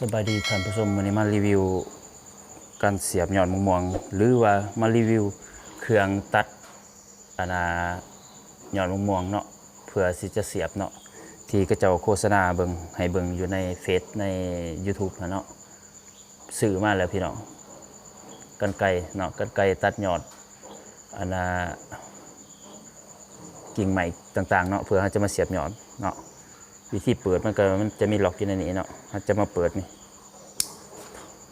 สบายดีท่านผู้ชมวันนี้มารีวิว การเสียบยอดมะม่วง หรือว่ามารีวิว เครื่องตัดอนนายอดมะม่วงเนาะเพื่อสิจะเสียบเนาะที่กระเจ้าโฆษณาเบิงให้เบิงอยู่ในเฟซใน YouTube นะเนาะสื่อมาแล้วพี่น้องกันไกเนาะกันไกตัดยอดอนนากิ่งใหม่ต่างๆเนาะเพื่อจะมาเสียบยอดเนาะ วิธีเปิดมันก็มันจะมีล็อกอยู่ในนี้เนาะเราจะมาเปิดนี่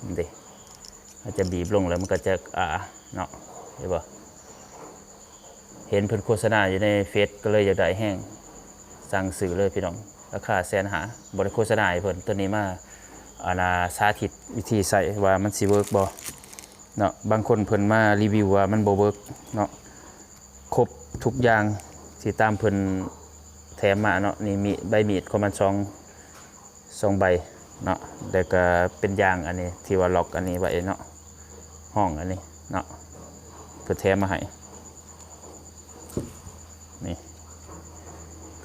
นี่ดิเราจะบีบลงแล้วมันก็จะอ่าเนาะเห็นปะเห็นเพิ่นโฆษณาอยู่ในเฟซก็เลยอยากได้แห้งสั่งซื้อเลยพี่น้องราคาแสนหาบริโฆษณาเพิ่นตัวนี้มาอานาสาธิตวิธีใส่ว่ามันสิเวิร์กบ่เนาะบางคนเพิ่นมารีวิวว่ามันบ่เวิร์กเนาะครบทุกอย่างที่ตามเพิ่น ถมมาเนาะนี่มีใบมีดของมันสองสองใบเนาะแล้วก็เป็นยางอันนี้ที่ว่าล็อกอันนี้ไว้เนาะห้องอันนี้เนาะเพื่อแถมมาให้นี่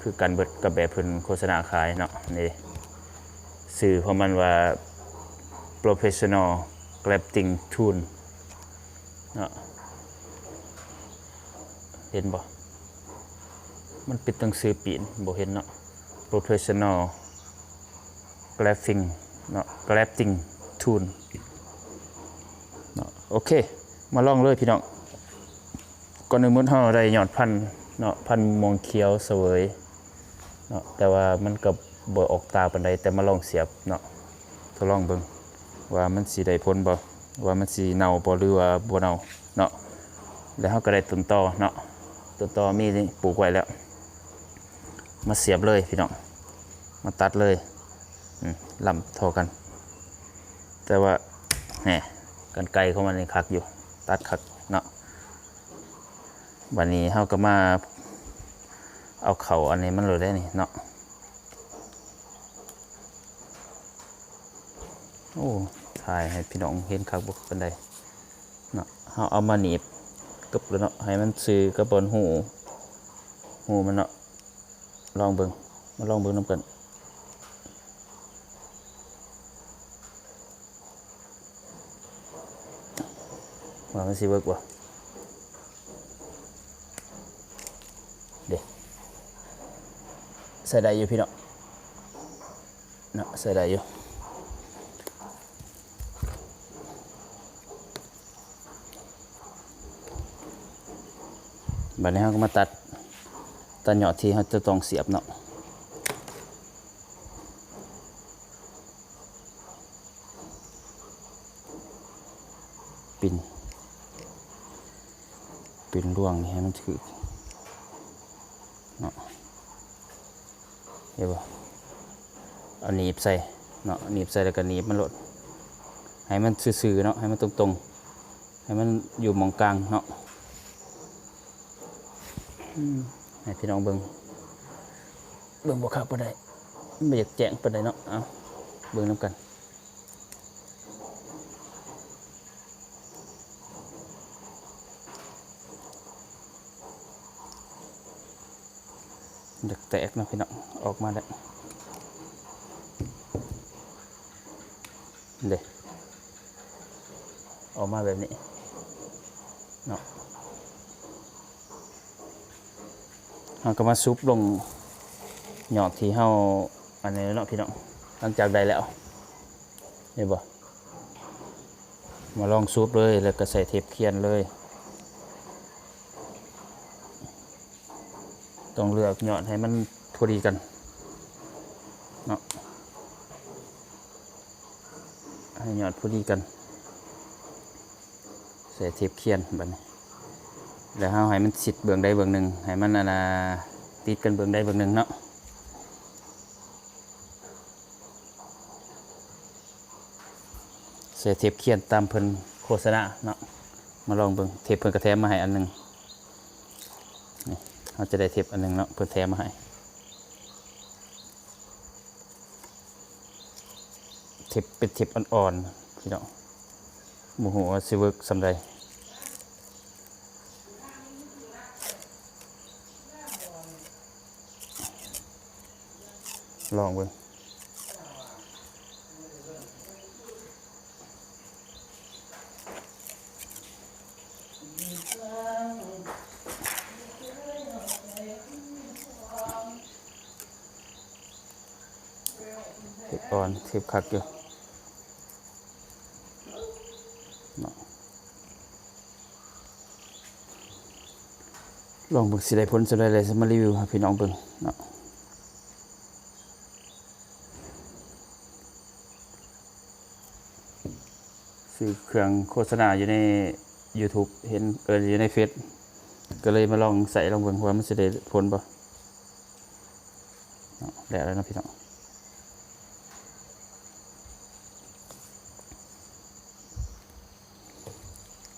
คือการเบิดกับแบบพิ่นโฆษณาขายเนาะนี่สื่อของมันว่า professional grafting tool เนาะเห็นบ่ มันเป็นตังสือปีนบ่เห็นเนาะ professional grafting เนาะ grafting tool เนาะโอเค มาลองเลยพี่น้องก่อนหนึ่งมื้อเฮาได้หยอดพันเนาะพันมวงเขียวเสวยเนาะแต่ว่ามันก็บ่ออกตาปานใดแต่มาลองเสียบเนาะทดลองเบิ่งว่ามันสิได้ผลบ่ว่ามันสิเน่าบ่หรือว่าบ่เน่าเนาะแล้วเฮาก็ได้ต้นตอเนาะต้นตอมีนี่ปลูกไว้แล้ว มาเสียบเลยพี่น้องมาตัดเลยลำเท่ากัน แต่ว่าแหมกันไกลเของมันนี่คักอยู่ ตัดคักเนาะวันนี้เฮาก็มาเอาเข่าอันนี้มันเลยได้นี่เนาะโอ้ถ่ายให้พี่น้องเห็นคักบุกเป็นได้เนาะเฮาเอามาหนีบกับแล้วเนาะให้มันซื้อกับบนหูหูมันเนาะ ลองเบิงมาลองเบิงน้ำกันว่ามันสิเวิร์กบ่เด็ใส่ได้อยู่พี่เนาะเนาะใส่ได้อยู่บัดนี้เราก็มาตัด ตัดหยอดที่เขาจะต้องเสียบเนาะปินปินร่วงนี่ให้มันถือเนาะเห็นป่เอาหนีบใส่เนาะหนีบใส่แล้วก็หนีบมันหลดให้มันซื่อๆเนาะให้มันตรงๆ ให้มันอยู่มองกลางเนาะ ให้พี่น้องเบิ่งเบิ่งบ่คักบ่ได้ไม่อยากแจ้งปานใดเนาะเอาเบิ่งนํกันอยากแตกเนาะพี่น้องออกมาแล้วเด้ออกมาแบบนี้เนาะ เราก็มาซุปลงหยอดที่เฮาอันนี้เนาะพี่น้องหลังจากได้แล้วเห็นบ่มาลองซุปเลยแล้วก็ใส่เทปเคียนเลย ต้องเลือกหยอดให้มันพอดีกันเนาะให้หยอดพอดีกัน ใส่เทปเคียนแบบนี้ แล้วเราให้มันสิดเบื้องใดเบื้องหนึ่งให้มันอันน่ะติดกันเบื้องใดเบื้องหนึ่งเนาะเสียเทปเขียนตามเพิ่นโฆษณาเนาะมาลองเบิ่งเทปเพิ่นกระแทมมาให้อันหนึ่งนี่เราจะได้เทปอันหนึ่งเนาะเพิ่นแถมมาให้เทปเป็นเทปอ่อนๆพี่น้องโมโหสิเวิร์กสำใด ลองเบิ่งบอนเก็บขัดอยู่ลองบิ่งสิได้พ้นสำเได้เลยสมารีวิวครับพี่น้องเบิ่งเนาะ ซื้อเครื่องโฆษณาอยู่ใน YouTube เห็นเอออยู่ในเฟซก็เลยมาลองใส่ลองเบิ่งว่ามันสิได้ผลบ่ะแล้วแล้วนะพี่น้อง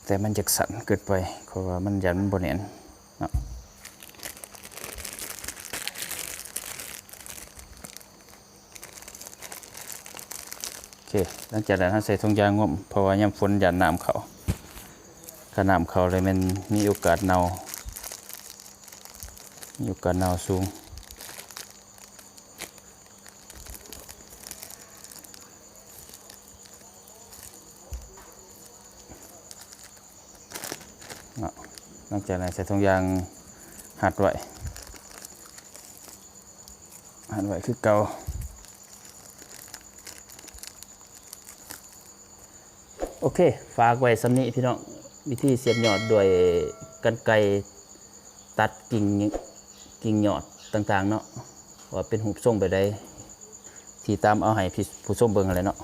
แต่มันจะสั่นเกินไปเพราะว่ามันยันมันบนเนียนาะโอ เคหลังจากนั้นเราใส่ทงยางงมเพราะว่ายามฝนหยันน้ำเขาถ้าน้ำเขาเลยมันมีโอกาสเน่ามีโอกาสเน่าสูงนาะหลังจากนั้นใส่ทงยางหัดไว้หัดไว้คือเก่า โอเค ฝากไว้สำนี้พี่น้องวิธีเสียบยอดด้วยกันไกตัดกิ่งกิ่งยอดต่างๆเนาะว่าเป็นหูปทรงไปได้ที่ตามเอาให้พี่ผู้ชมเบิ่งอะไรเนาะ